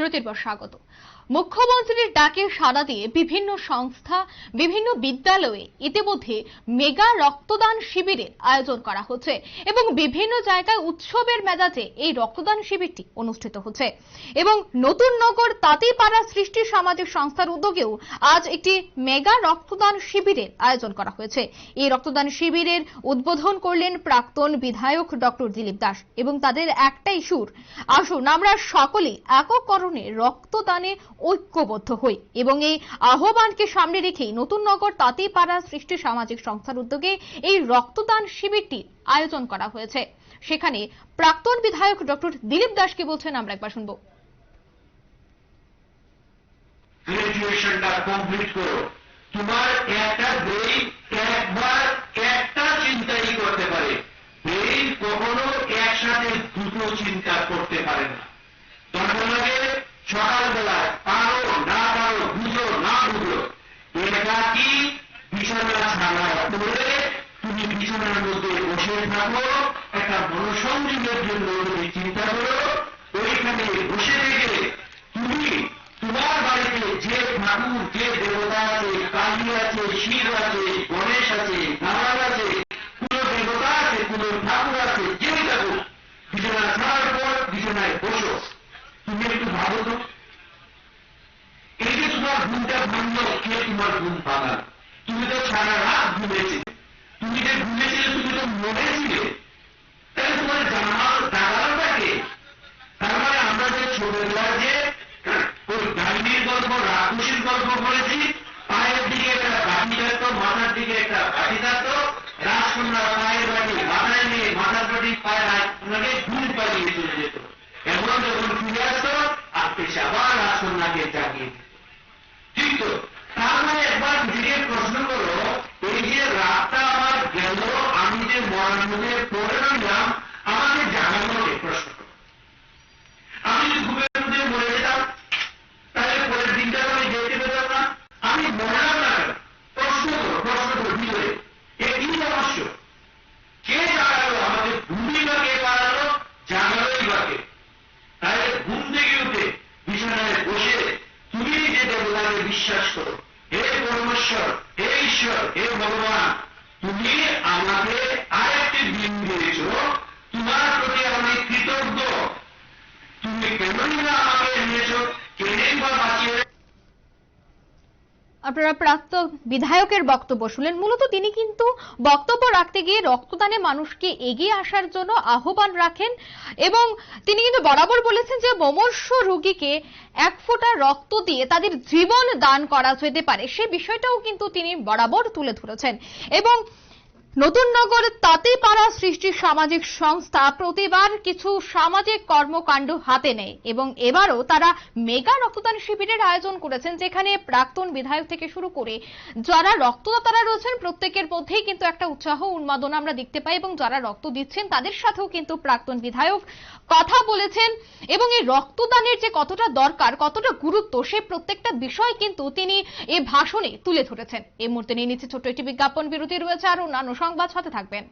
বিরতির পর স্বাগত। মুখ্যমন্ত্রীর ডাকে সাড়া দিয়ে বিভিন্ন সংস্থা, বিভিন্ন বিদ্যালয়ে ইতিমধ্যে মেগা রক্তদান শিবিরের আয়োজন করা হচ্ছে এবং বিভিন্ন জায়গায় উৎসবের মেজাজে এই রক্তদান শিবিরটি অনুষ্ঠিত হচ্ছে। এবং নতুন নগর তাঁতিপাড়া সৃষ্টি সামাজিক সংস্থার উদ্যোগেও আজ একটি মেগা রক্তদান শিবিরের আয়োজন করা হয়েছে। এই রক্তদান শিবিরের উদ্বোধন করলেন প্রাক্তন বিধায়ক ডক্টর দিলীপ দাস এবং তাদের একটাই সুর, আসুন, আমরা সকলেই সকলে এককরণে রক্তদানে ঐক্যবদ্ধ হই এবং এই আহ্বানকে সামনে রেখেই নতুন নগর তাঁতিপাড়া সৃষ্টি সামাজিক সংস্থার উদ্যোগে এই রক্তদান শিবিরটি আয়োজন করা হয়েছে। সেখানে প্রাক্তন বিধায়ক ডক্টর দিলীপ দাসকে বলছেন, আমরা একবার শুনব। তোমার একটা ব্রেইন একবার একটা চিন্তাই করতে পারে। ব্রেইন কখনো একসাথে দুটো চিন্তা করতে পারে না তখন লাগে সকালবেলা পারো না পারো বুঝো না বুঝো এটা কি বিছানা ছাড়া করে তুমি বিছানার মধ্যে একটা মনোসংযোগের জন্য তুমি চিন্তা করো ওইখানে বসে থেকে তুমি তোমার বাড়িতে যে ঠাকুর, যে দেবতা আছে, কালী আছে, শিব আছে, গণেশ আছে, নারায়ণ আছে, কোন দেবতা আছে, কোন ঠাকুর আছে থাকুক বিছানা ছাড়ার পর বিছানায় বসো। তুমি একটু ভাবো তো। এই যে তোমার ঘুমটা ভাঙলো, কে তোমার ঘুম ভাঙাল? তুমি তো সারা রাত ঘুমেছিলে। তুমি যে ঘুমেছিলে, তুমি তো মনে ছিলে মানে এমন যখন ফিরে আসতো আবার রাজকন্যাকে জাগিয়ে ঠিক তার মানে একবার নিজেকে প্রশ্ন করো এই যে গেল মধ্যে পড়ে রইলাম আমাকে জানানোকে প্রশ্ন আমি যদি ঘুমের মধ্যে মরে যেতাম, তাহলে পরের দিনটা আমি যেতে পেতাম না। আমি মরলাম না প্রশ্ন করো প্রশ্ন করো ভিতরে এ কি ঘুমই বা কে বা কে তাহলে ঘুম থেকে উঠে বিছানায় বসে তুমি বিশ্বাস করো। হে পরমেশ্বর, হে ঈশ্বর, হে ভগবান, তুমি আমাকে তোমার প্রতি আমি কৃতজ্ঞ। তুমি আমাকে নিয়েছ বা বাঁচিয়ে আপনারা প্রাক্তন বিধায়কের বক্তব্য শুনলেন। মূলত তিনি কিন্তু বক্তব্য রাখতে গিয়ে রক্তদানে মানুষকে এগিয়ে আসার জন্য আহ্বান রাখেন এবং তিনি কিন্তু বরাবর বলেছেন যে মমর্ষ রোগীকে এক ফোঁটা রক্ত দিয়ে তাদের জীবন দান করা যেতে পারে। সে বিষয়টাও কিন্তু তিনি বরাবর তুলে ধরেছেন। এবং নতুন নগর তাঁতিপাড়া সৃষ্টি সামাজিক সংস্থা প্রতিবার কিছু সামাজিক কর্মকাণ্ড হাতে নেয় এবং এবারও তারা মেগা রক্তদান শিবিরের আয়োজন করেছেন, যেখানে প্রাক্তন বিধায়ক থেকে শুরু করে যারা রক্তদাতারা রয়েছেন, প্রত্যেকের মধ্যেই কিন্তু একটা উৎসাহ, উন্মাদনা আমরা দেখতে পাই এবং যারা রক্ত দিচ্ছেন, তাদের সাথেও কিন্তু প্রাক্তন বিধায়ক কথা বলেছেন। এবং এই রক্তদানের যে কতটা দরকার, কতটা গুরুত্ব, সে প্রত্যেকটা বিষয় কিন্তু তিনি এ ভাষণে তুলে ধরেছেন। এই মুহূর্তে নিয়ে নিচ্ছে ছোট্ট একটি বিজ্ঞাপন। বিরতি রয়েছে আর অন্যান্য সংবাদ, সাথে থাকবেন।